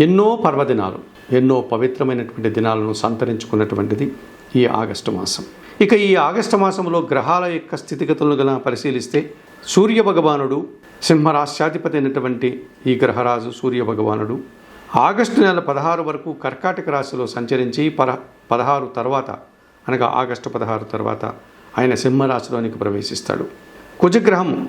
ఎన్నో పర్వదినాలు ఎన్నో పవిత్రమైనటువంటి దినాలను సంతరించుకున్నటువంటిది ఈ ఆగస్టు మాసం. ఇక ఈ ఆగస్టు మాసంలో గ్రహాల యొక్క స్థితిగతులను గల పరిశీలిస్తే సూర్య భగవానుడు సింహరాశ్యాధిపతి అయినటువంటి ఈ గ్రహరాజు సూర్య భగవానుడు ఆగస్టు నెల పదహారు వరకు కర్కాటక రాశిలో సంచరించి పర పదహారు తర్వాత అనగా ఆగస్టు పదహారు తర్వాత ఆయన సింహరాశిలోనికి ప్రవేశిస్తాడు. కుజగ్రహం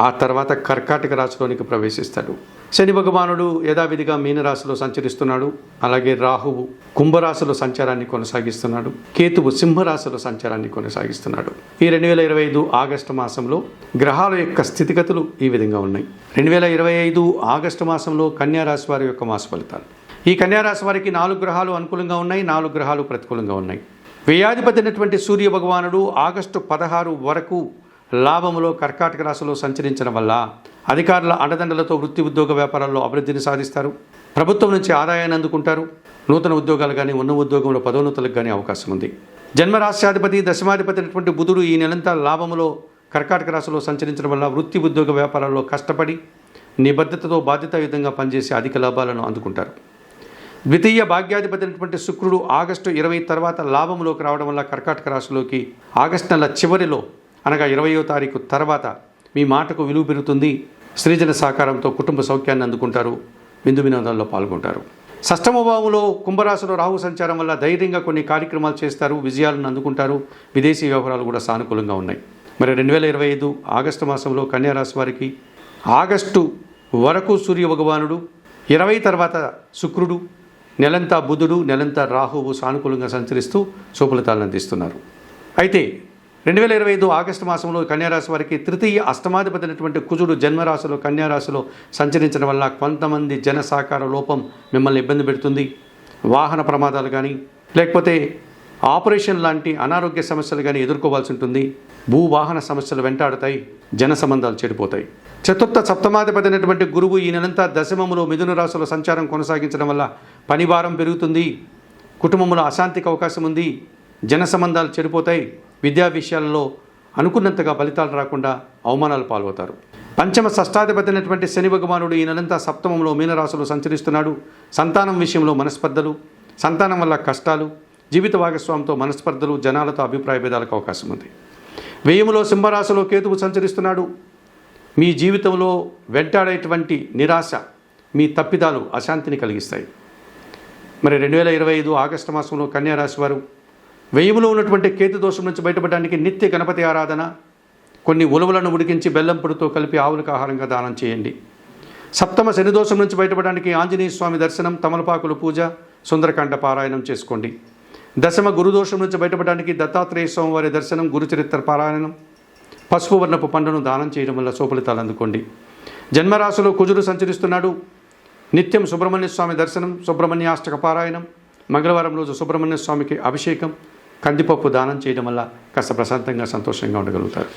ఆ తర్వాత కర్కాటక రాశిలోనికి ప్రవేశిస్తాడు. శని భగవానుడు యథావిధిగా మీనరాశిలో సంచరిస్తున్నాడు. అలాగే రాహువు కుంభరాశిలో సంచారాన్ని కొనసాగిస్తున్నాడు. కేతువు సింహరాశిలో సంచారాన్ని కొనసాగిస్తున్నాడు. ఈ రెండు వేల ఇరవై ఐదు ఆగస్టు మాసంలో గ్రహాల యొక్క స్థితిగతులు ఈ విధంగా ఉన్నాయి. రెండు వేల ఇరవై ఐదు ఆగస్టు మాసంలో కన్యారాశి వారి యొక్క మాస ఫలితాలు. ఈ కన్యారాశి వారికి నాలుగు గ్రహాలు అనుకూలంగా ఉన్నాయి నాలుగు గ్రహాలు ప్రతికూలంగా ఉన్నాయి. వ్యయాధిపతి అయినటువంటి సూర్య భగవానుడు ఆగస్టు పదహారు వరకు లాభములో కర్కాటక రాశిలో సంచరించడం వల్ల అధికారుల అండదండలతో వృత్తి ఉద్యోగ వ్యాపారాల్లో అభివృద్ధిని సాధిస్తారు. ప్రభుత్వం నుంచి ఆదాయాన్ని అందుకుంటారు. నూతన ఉద్యోగాలు కానీ ఉన్న ఉద్యోగంలో పదోన్నతులకు కానీ అవకాశం ఉంది. జన్మరాశ్యాధిపతి దశమాధిపతి అయినటువంటి బుధుడు ఈ నెలంతా లాభములో కర్కాటక రాశిలో సంచరించడం వల్ల వృత్తి ఉద్యోగ వ్యాపారాల్లో కష్టపడి నిబద్ధతతో బాధ్యతాయుతంగా పనిచేసి అధిక లాభాలను అందుకుంటారు. ద్వితీయ భాగ్యాధిపతి అయినటువంటి శుక్రుడు ఆగస్టు ఇరవై తర్వాత లాభంలోకి రావడం వల్ల కర్కాటక రాశిలోకి ఆగస్టు నెల చివరిలో అనగా ఇరవయో తారీఖు తర్వాత మీ మాటకు విలువ పెరుగుతుంది. స్త్రీజన సహకారంతో కుటుంబ సౌఖ్యాన్ని అందుకుంటారు. విందు వినోదాల్లో పాల్గొంటారు. షష్టమ భావంలో కుంభరాశిలో రాహు సంచారం వల్ల ధైర్యంగా కొన్ని కార్యక్రమాలు చేస్తారు. విజయాలను అందుకుంటారు. విదేశీ వ్యవహారాలు కూడా సానుకూలంగా ఉన్నాయి. మరి రెండు వేల ఇరవై ఐదు ఆగస్టు మాసంలో కన్యారాశి వారికి ఆగస్టు వరకు సూర్య భగవానుడు ఇరవై తర్వాత శుక్రుడు నెలంతా బుధుడు నెలంతా రాహువు సానుకూలంగా సంచరిస్తూ శుభఫలితాలను అందిస్తున్నారు. అయితే రెండు వేల ఇరవై ఐదు ఆగస్టు మాసంలో కన్యారాశి వారికి తృతీయ అష్టమాధిపతినటువంటి కుజుడు జన్మరాశిలో కన్యారాశిలో సంచరించడం వల్ల కొంతమంది జన సహకార లోపం మిమ్మల్ని ఇబ్బంది పెడుతుంది. వాహన ప్రమాదాలు కానీ లేకపోతే ఆపరేషన్ లాంటి అనారోగ్య సమస్యలు కానీ ఎదుర్కోవాల్సి ఉంటుంది. భూవాహన సమస్యలు వెంటాడుతాయి జన సంబంధాలు చెడిపోతాయి. చతుర్థ సప్తమాధిపతి అయినటువంటి గురువు ఈ నెలంతా దశమములో మిథున రాశిలో సంచారం కొనసాగించడం వల్ల పని భారం పెరుగుతుంది. కుటుంబంలో అశాంతికి అవకాశం ఉంది. జన సంబంధాలు చెడిపోతాయి విద్యా విషయాలలో అనుకున్నంతగా ఫలితాలు రాకుండా అవమానాలు పాల్గొతారు. పంచమ షష్టాధిపతి శని భగవానుడు ఈ నెలంతా సప్తమంలో మీనరాశిలో సంచరిస్తున్నాడు. సంతానం విషయంలో మనస్పర్ధలు సంతానం వల్ల కష్టాలు జీవిత భాగస్వామితో మనస్పర్ధలు జనాలతో అభిప్రాయ భేదాలకు అవకాశం ఉంది. వ్యయములో సింహరాశిలో కేతువు సంచరిస్తున్నాడు. మీ జీవితంలో వెంటాడేటువంటి నిరాశ మీ తప్పిదాలు అశాంతిని కలిగిస్తాయి. మరి రెండు వేల ఇరవై ఐదు ఆగస్టు మాసంలో కన్యా రాశి వారు వెయ్యములో ఉన్నటువంటి కేతు దోషం నుంచి బయటపడడానికి నిత్య గణపతి ఆరాధన కొన్ని ఉలవలను ఉడికించి బెల్లం పొడితో కలిపి ఆవులకు ఆహారంగా దానం చేయండి. సప్తమ శని దోషం నుంచి బయటపడడానికి ఆంజనేయ స్వామి దర్శనం తమలపాకులు పూజ సుందరకాండ పారాయణం చేసుకోండి. దశమ గురుదోషం నుంచి బయటపడడానికి దత్తాత్రేయ స్వామివారి దర్శనం గురుచరిత్ర పారాయణం పసుపు వర్ణపు పండును దానం చేయడం వల్ల శుభలితాలు అందుకోండి. జన్మరాశిలో కుజుడు సంచరిస్తున్నాడు. నిత్యం సుబ్రహ్మణ్య స్వామి దర్శనం సుబ్రహ్మణ్యాష్టక పారాయణం మంగళవారం రోజు సుబ్రహ్మణ్య స్వామికి అభిషేకం కందిపప్పు దానం చేయడం వల్ల కాస్త ప్రశాంతంగా సంతోషంగా ఉండగలుగుతారు.